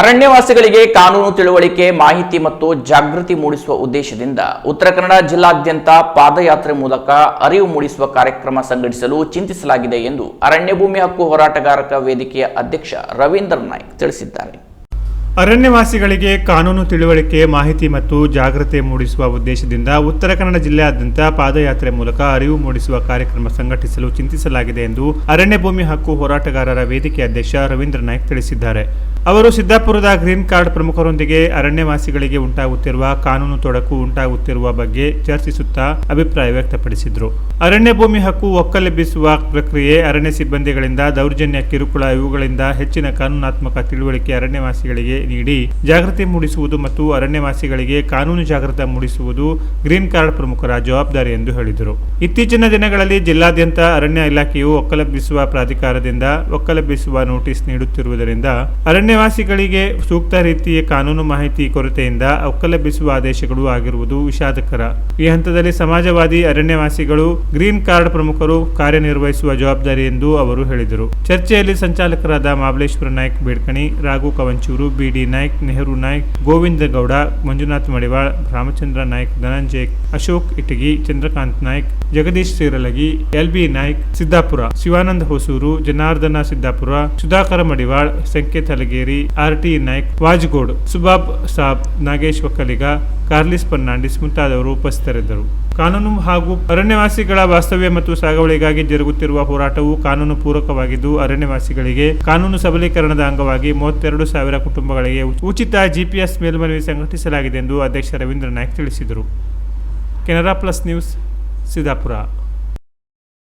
ಅರಣ್ಯವಾಸಿಗಳಿಗೆ ಕಾನೂನು ತಿಳುವಳಿಕೆ, ಮಾಹಿತಿ ಮತ್ತು ಜಾಗೃತಿ ಮೂಡಿಸುವ ಉದ್ದೇಶದಿಂದ ಉತ್ತರ ಕನ್ನಡ ಜಿಲ್ಲಾದ್ಯಂತ ಪಾದಯಾತ್ರೆ ಮೂಲಕ ಅರಿವು ಮೂಡಿಸುವ ಕಾರ್ಯಕ್ರಮ ಸಂಘಟಿಸಲು ಚಿಂತಿಸಲಾಗಿದೆ ಎಂದು ಅರಣ್ಯ ಭೂಮಿ ಹಕ್ಕು ಹೋರಾಟಗಾರಕ ವೇದಿಕೆಯ ಅಧ್ಯಕ್ಷ ರವೀಂದ್ರ ನಾಯ್ಕ್ ತಿಳಿಸಿದ್ದಾರೆ. ಅರಣ್ಯವಾಸಿಗಳಿಗೆ ಕಾನೂನು ತಿಳುವಳಿಕೆ, ಮಾಹಿತಿ ಮತ್ತು ಜಾಗೃತಿ ಮೂಡಿಸುವ ಉದ್ದೇಶದಿಂದ ಉತ್ತರ ಕನ್ನಡ ಜಿಲ್ಲೆಯಾದ್ಯಂತ ಪಾದಯಾತ್ರೆ ಮೂಲಕ ಅರಿವು ಮೂಡಿಸುವ ಕಾರ್ಯಕ್ರಮ ಸಂಘಟಿಸಲು ಚಿಂತಿಸಲಾಗಿದೆ ಎಂದು ಅರಣ್ಯ ಭೂಮಿ ಹಕ್ಕು ಹೋರಾಟಗಾರರ ವೇದಿಕೆ ಅಧ್ಯಕ್ಷ ರವೀಂದ್ರ ನಾಯ್ಕ್ ತಿಳಿಸಿದ್ದಾರೆ. ಅವರು ಸಿದ್ದಾಪುರದ ಗ್ರೀನ್ ಕಾರ್ಡ್ ಪ್ರಮುಖರೊಂದಿಗೆ ಅರಣ್ಯವಾಸಿಗಳಿಗೆ ಉಂಟಾಗುತ್ತಿರುವ ಕಾನೂನು ತೊಡಕು ಉಂಟಾಗುತ್ತಿರುವ ಬಗ್ಗೆ ಚರ್ಚಿಸುತ್ತಾ ಅಭಿಪ್ರಾಯ ವ್ಯಕ್ತಪಡಿಸಿದರು. ಅರಣ್ಯ ಭೂಮಿ ಹಕ್ಕು ಒಕ್ಕಲೆಬ್ಬಿಸುವ ಪ್ರಕ್ರಿಯೆ ಅರಣ್ಯ ಸಿಬ್ಬಂದಿಗಳಿಂದ ದೌರ್ಜನ್ಯ, ಕಿರುಕುಳ ಇವುಗಳಿಂದ ಹೆಚ್ಚಿನ ಕಾನೂನಾತ್ಮಕ ತಿಳುವಳಿಕೆ ಅರಣ್ಯವಾಸಿಗಳಿಗೆ ನೀಡಿ ಜಾಗೃತಿ ಮೂಡಿಸುವುದು ಮತ್ತು ಅರಣ್ಯವಾಸಿಗಳಿಗೆ ಕಾನೂನು ಜಾಗೃತ ಮೂಡಿಸುವುದು ಗ್ರೀನ್ ಕಾರ್ಡ್ ಪ್ರಮುಖರ ಜವಾಬ್ದಾರಿ ಎಂದು ಹೇಳಿದರು. ಇತ್ತೀಚಿನ ದಿನಗಳಲ್ಲಿ ಜಿಲ್ಲಾದ್ಯಂತ ಅರಣ್ಯ ಇಲಾಖೆಯು ಒಕ್ಕಲೆಬ್ಬಿಸುವ ಪ್ರಾಧಿಕಾರದಿಂದ ಒಕ್ಕಲೆಬ್ಬಿಸುವ ನೋಟಿಸ್ ನೀಡುತ್ತಿರುವುದರಿಂದ ಅರಣ್ಯವಾಸಿಗಳಿಗೆ ಸೂಕ್ತ ರೀತಿಯ ಕಾನೂನು ಮಾಹಿತಿ ಕೊರತೆಯಿಂದ ಒಕ್ಕಲೆಬ್ಬಿಸುವ ಆದೇಶಗಳು ಆಗಿರುವುದು ವಿಷಾದಕರ. ಈ ಹಂತದಲ್ಲಿ ಸಮಾಜವಾದಿ ಅರಣ್ಯವಾಸಿಗಳು ಗ್ರೀನ್ ಕಾರ್ಡ್ ಪ್ರಮುಖರು ಕಾರ್ಯನಿರ್ವಹಿಸುವ ಜವಾಬ್ದಾರಿ ಎಂದು ಅವರು ಹೇಳಿದರು. ಚರ್ಚೆಯಲ್ಲಿ ಸಂಚಾಲಕರಾದ Mahabaleshwar Naik Bedkani, Raghu Kavanchur, B D Naik, Nehru Naik, Govinda Gowda, Manjunath Madiwal, Ramachandra Naik, Dhananjay, Ashok Itagi, Chandrakant Naik, Jagadish Siralagi, L B Naik, Siddapur, Shivananda Hosur, Janardhana Siddapur, Sudhakar Madiwal, Sanket Halageri R T Naik, Vajgod, Subab Sab, Nagesh Okkaliga, Carlis Fernandes ಮುಂತಾದವರು ಉಪಸ್ಥಿತರಿದ್ದರು. ಕಾನೂನು ಹಾಗೂ ಅರಣ್ಯವಾಸಿಗಳ ವಾಸ್ತವ್ಯ ಮತ್ತು ಸಾಗುವಳಿಗಾಗಿ ಜರುಗುತ್ತಿರುವ ಹೋರಾಟವು ಕಾನೂನು ಪೂರಕವಾಗಿದ್ದು, ಅರಣ್ಯವಾಸಿಗಳಿಗೆ ಕಾನೂನು ಸಬಲೀಕರಣದ ಅಂಗವಾಗಿ ಮೂವತ್ತೆರಡು ಸಾವಿರ ಕುಟುಂಬಗಳಿಗೆ ಉಚಿತ ಜಿಪಿಎಸ್ ಮೇಲ್ಮನವಿ ಸಂಘಟಿಸಲಾಗಿದೆ ಎಂದು ಅಧ್ಯಕ್ಷ ರವೀಂದ್ರ ನಾಯ್ಕ್ ತಿಳಿಸಿದರು. Canara plus news, Siddapur.